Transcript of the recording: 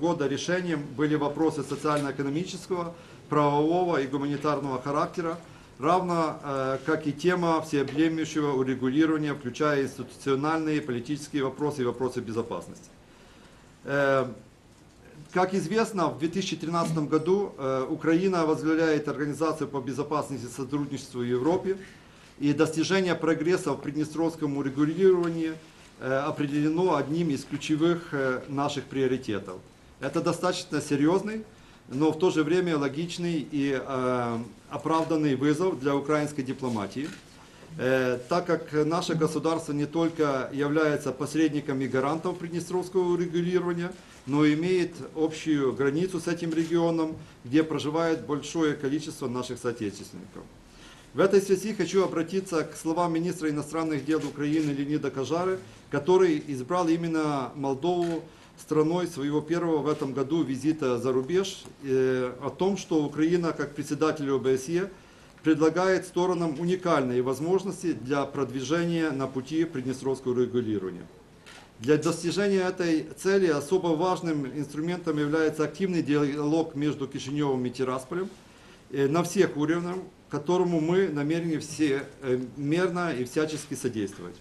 года решением были вопросы социально-экономического, правового и гуманитарного характера, равно э, как и тема всеобъемлющего урегулирования, включая институциональные, политические вопросы и вопросы безопасности. Э, Как известно, в 2013 году э, Украина возглавляет Организацию по безопасности и сотрудничеству в Европе, и достижение прогресса в приднестровском урегулировании определено одним из ключевых наших приоритетов. Это достаточно серьезный, но в то же время логичный и э, оправданный вызов для украинской дипломатии, Э, так как наше государство не только является посредником и гарантом приднестровского урегулирования, но имеет общую границу с этим регионом, где проживает большое количество наших соотечественников. В этой связи хочу обратиться к словам министра иностранных дел Украины Леонида Кажары, который избрал именно Молдову страной своего первого в этом году визита за рубеж, э, о том, что Украина как председатель ОБСЕ предлагает сторонам уникальные возможности для продвижения на пути приднестровского регулирования. Для достижения этой цели особо важным инструментом является активный диалог между Кишиневым и Тирасполем э, на всех уровнях, которому мы намерены все э, мерно и всячески содействовать.